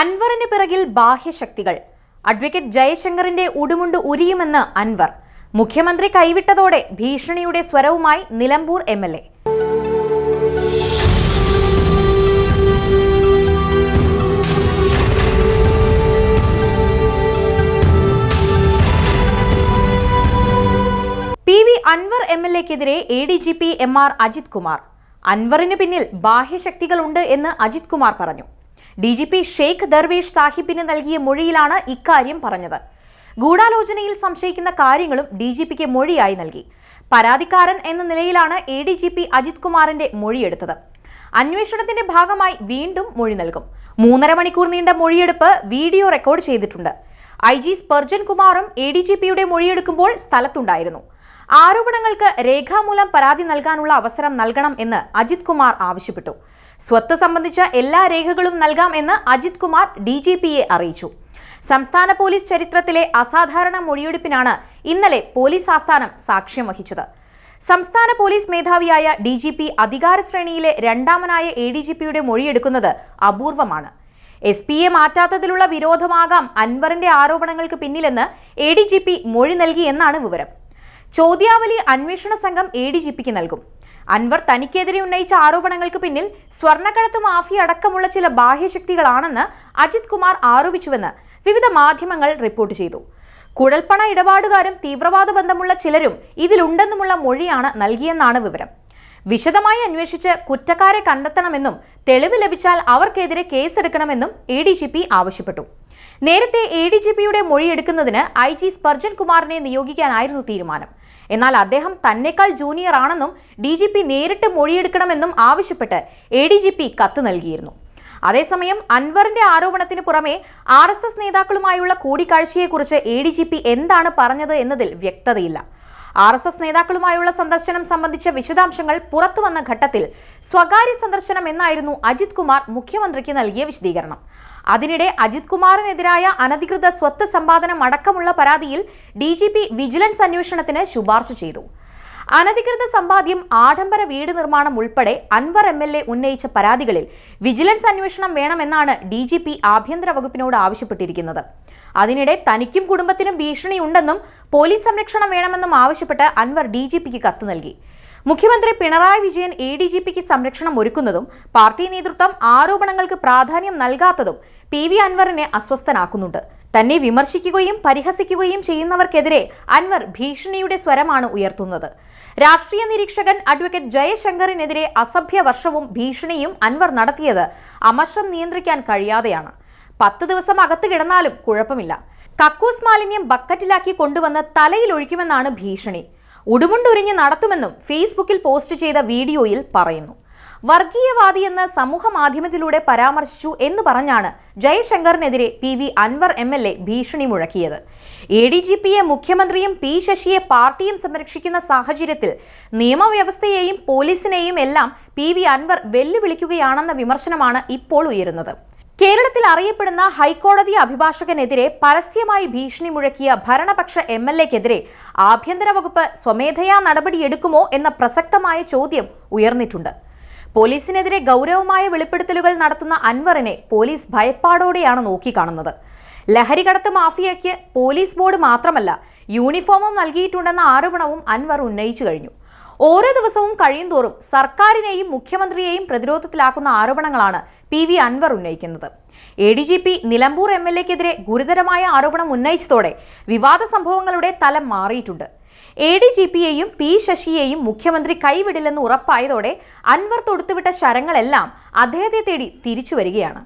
അൻവറിന് പിറകിൽ ബാഹ്യശക്തികൾ. അഡ്വക്കേറ്റ് ജയശങ്കറിന്റെ ഉടുമുണ്ട് ഉരിയുമെന്ന് അൻവർ. മുഖ്യമന്ത്രി കൈവിട്ടതോടെ ഭീഷണിയുടെ സ്വരവുമായി Nilambur M L A. P V Anvar M L എക്കെതിരെ A D G P M R Ajith Kumar. അൻവറിന് പിന്നിൽ ബാഹ്യശക്തികളുണ്ട് എന്ന് അജിത് കുമാർ പറഞ്ഞു. D G P Sheikh Darvesh സാഹിബിന് നൽകിയ മൊഴിയിലാണ് ഇക്കാര്യം പറഞ്ഞത്. ഗൂഢാലോചനയിൽ സംശയിക്കുന്ന കാര്യങ്ങളും ഡി ജി പിക്ക് മൊഴിയായി നൽകി. പരാതിക്കാരൻ എന്ന നിലയിലാണ് A D G P Ajith കുമാറിന്റെ മൊഴിയെടുത്തത്. അന്വേഷണത്തിന്റെ ഭാഗമായി വീണ്ടും മൊഴി നൽകും. മൂന്നര മണിക്കൂർ നീണ്ട മൊഴിയെടുപ്പ് വീഡിയോ റെക്കോർഡ് ചെയ്തിട്ടുണ്ട്. ഐ ജി സ്പർജൻ കുമാറും എ ഡി ജി പിയുടെ മൊഴിയെടുക്കുമ്പോൾ സ്ഥലത്തുണ്ടായിരുന്നു. ആരോപണങ്ങൾക്ക് രേഖാമൂലം പരാതി നൽകാനുള്ള അവസരം നൽകണം എന്ന് അജിത് കുമാർ ആവശ്യപ്പെട്ടു. സ്വത്ത് സംബന്ധിച്ച എല്ലാ രേഖകളും നൽകാം എന്ന് അജിത് കുമാർ ഡി ജി പിയെ അറിയിച്ചു. സംസ്ഥാന പോലീസ് ചരിത്രത്തിലെ അസാധാരണ മൊഴിയെടുപ്പിനാണ് ഇന്നലെ പോലീസ് ആസ്ഥാനം സാക്ഷ്യം വഹിച്ചത്. സംസ്ഥാന പോലീസ് മേധാവിയായ ഡി ജി പി അധികാര ശ്രേണിയിലെ രണ്ടാമനായ എ ഡി ജി പിയുടെ മൊഴിയെടുക്കുന്നത് അപൂർവമാണ്. എസ് പിയെ മാറ്റാത്തതിലുള്ള വിരോധമാകാം അൻവറിന്റെ ആരോപണങ്ങൾക്ക് പിന്നിലെന്ന് എ ഡി ജി പി മൊഴി നൽകി എന്നാണ് വിവരം. ചോദ്യാവലി അന്വേഷണ സംഘം എ ഡി ജി പിക്ക് നൽകും. അൻവർ തനിക്കെതിരെ ഉന്നയിച്ച ആരോപണങ്ങൾക്ക് പിന്നിൽ സ്വർണക്കടത്ത് മാഫിയ അടക്കമുള്ള ചില ബാഹ്യശക്തികളാണെന്ന് അജിത് കുമാർ ആരോപിച്ചുവെന്ന് വിവിധ മാധ്യമങ്ങൾ റിപ്പോർട്ട് ചെയ്തു. കുഴൽപ്പണ ഇടപാടുകാരും തീവ്രവാദ ബന്ധമുള്ള ചിലരും ഇതിലുണ്ടെന്നുമുള്ള മൊഴിയാണ് നൽകിയെന്നാണ് വിവരം. വിശദമായി അന്വേഷിച്ച് കുറ്റക്കാരെ കണ്ടെത്തണമെന്നും തെളിവ് ലഭിച്ചാൽ അവർക്കെതിരെ കേസെടുക്കണമെന്നും എ ഡി ജി പി ആവശ്യപ്പെട്ടു. നേരത്തെ എ ഡി ജി പിയുടെ മൊഴിയെടുക്കുന്നതിന് ഐ ജി സ്പർജൻ കുമാറിനെ നിയോഗിക്കാനായിരുന്നു തീരുമാനം. എന്നാൽ അദ്ദേഹം തന്നെക്കാൾ ജൂനിയർ ആണെന്നും ഡി ജി പി നേരിട്ട് മൊഴിയെടുക്കണമെന്നും ആവശ്യപ്പെട്ട് എ ഡി ജി പി കത്ത് നൽകിയിരുന്നു. അതേസമയം അൻവറിന്റെ ആരോപണത്തിന് പുറമെ ആർ എസ് എസ് നേതാക്കളുമായുള്ള കൂടിക്കാഴ്ചയെക്കുറിച്ച് എ ഡി ജി പി എന്താണ് പറഞ്ഞത് എന്നതിൽ വ്യക്തതയില്ല. ആർ എസ് എസ് നേതാക്കളുമായുള്ള സന്ദർശനം സംബന്ധിച്ച വിശദാംശങ്ങൾ പുറത്തുവന്ന ഘട്ടത്തിൽ സ്വകാര്യ സന്ദർശനം എന്നായിരുന്നു അജിത് കുമാർ മുഖ്യമന്ത്രിക്ക് നൽകിയ വിശദീകരണം. അതിനിടെ അജിത് കുമാറിനെതിരായ അനധികൃത സ്വത്ത് സമ്പാദനം അടക്കമുള്ള പരാതിയിൽ ഡി വിജിലൻസ് അന്വേഷണത്തിന് ശുപാർശ ചെയ്തു. അനധികൃത സമ്പാദ്യം ആഡംബര വീട് നിർമ്മാണം ഉൾപ്പെടെ അൻവർ എം എൽ എ ഉന്നയിച്ച പരാതികളിൽ വിജിലൻസ് അന്വേഷണം വേണമെന്നാണ് ഡി ജി പി ആഭ്യന്തര വകുപ്പിനോട് ആവശ്യപ്പെട്ടിരിക്കുന്നത്. അതിനിടെ തനിക്കും കുടുംബത്തിനും ഭീഷണിയുണ്ടെന്നും പോലീസ് സംരക്ഷണം വേണമെന്നും ആവശ്യപ്പെട്ട് അൻവർ ഡി ജി പിക്ക് കത്ത് നൽകി. മുഖ്യമന്ത്രി Pinarayi Vijayan A D G പിക്ക് സംരക്ഷണം ഒരുക്കുന്നതും പാർട്ടി നേതൃത്വം ആരോപണങ്ങൾക്ക് പ്രാധാന്യം നൽകാത്തതും പി വി അൻവറിനെ അസ്വസ്ഥനാക്കുന്നുണ്ട്. തന്നെ വിമർശിക്കുകയും പരിഹസിക്കുകയും ചെയ്യുന്നവർക്കെതിരെ അൻവർ ഭീഷണിയുടെ സ്വരമാണ് ഉയർത്തുന്നത്. രാഷ്ട്രീയ നിരീക്ഷകൻ അഡ്വക്കേറ്റ് ജയശങ്കറിനെതിരെ അസഭ്യ വർഷവും ഭീഷണിയും അൻവർ നടത്തിയത് അമർഷം നിയന്ത്രിക്കാൻ കഴിയാതെയാണ്. പത്ത് ദിവസം അകത്ത് കിടന്നാലും കുഴപ്പമില്ല. കക്കൂസ് മാലിന്യം ബക്കറ്റിലാക്കി കൊണ്ടുവന്ന് തലയിൽ ഒഴിക്കുമെന്നാണ് ഭീഷണി. ഉടുമുണ്ടുരിഞ്ഞ് നടത്തുമെന്നും ഫേസ്ബുക്കിൽ പോസ്റ്റ് ചെയ്ത വീഡിയോയിൽ പറയുന്നു. വർഗീയവാദിയെന്ന് സമൂഹ മാധ്യമത്തിലൂടെ പരാമർശിച്ചു എന്ന് പറഞ്ഞാണ് ജയശങ്കറിനെതിരെ P V Anvar M L A ഭീഷണി മുഴക്കിയത്. എ ഡി ജി പിയെ മുഖ്യമന്ത്രിയും പി ശശിയെ പാർട്ടിയും സംരക്ഷിക്കുന്ന സാഹചര്യത്തിൽ നിയമവ്യവസ്ഥയെയും പോലീസിനെയും എല്ലാം പി വി അൻവർ വെല്ലുവിളിക്കുകയാണെന്ന വിമർശനമാണ് ഇപ്പോൾ ഉയരുന്നത്. കേരളത്തിൽ അറിയപ്പെടുന്ന ഹൈക്കോടതി അഭിഭാഷകനെതിരെ പരസ്യമായി ഭീഷണി മുഴക്കിയ ഭരണപക്ഷ എം എൽ എക്കെതിരെ ആഭ്യന്തര വകുപ്പ് സ്വമേധയാ നടപടിയെടുക്കുമോ എന്ന പ്രസക്തമായ ചോദ്യം ഉയർന്നിട്ടുണ്ട്. പോലീസിനെതിരെ ഗൗരവമായ വെളിപ്പെടുത്തലുകൾ നടത്തുന്ന അൻവറിനെ പോലീസ് ഭയപ്പാടോടെയാണ് നോക്കിക്കാണുന്നത്. ലഹരികടത്ത് മാഫിയയ്ക്ക് പോലീസ് ബോർഡ് മാത്രമല്ല യൂണിഫോമും നൽകിയിട്ടുണ്ടെന്ന ആരോപണവും അൻവർ ഉന്നയിച്ചു കഴിഞ്ഞു. ഓരോ ദിവസവും കഴിയുന്തോറും സർക്കാരിനെയും മുഖ്യമന്ത്രിയെയും പ്രതിരോധത്തിലാക്കുന്ന ആരോപണങ്ങളാണ് പി വി അൻവർ ഉന്നയിക്കുന്നത്. A D G P Nilambur M L എക്കെതിരെ ഗുരുതരമായ ആരോപണം ഉന്നയിച്ചതോടെ വിവാദ സംഭവങ്ങളുടെ തലം മാറിയിട്ടുണ്ട്. എ ഡി ജി പിയെയും പി ശശിയെയും മുഖ്യമന്ത്രി കൈവിടില്ലെന്ന് ഉറപ്പായതോടെ അൻവർ തൊടുത്തുവിട്ട ശരങ്ങളെല്ലാം അദ്ദേഹത്തെ തേടി തിരിച്ചു വരികയാണ്.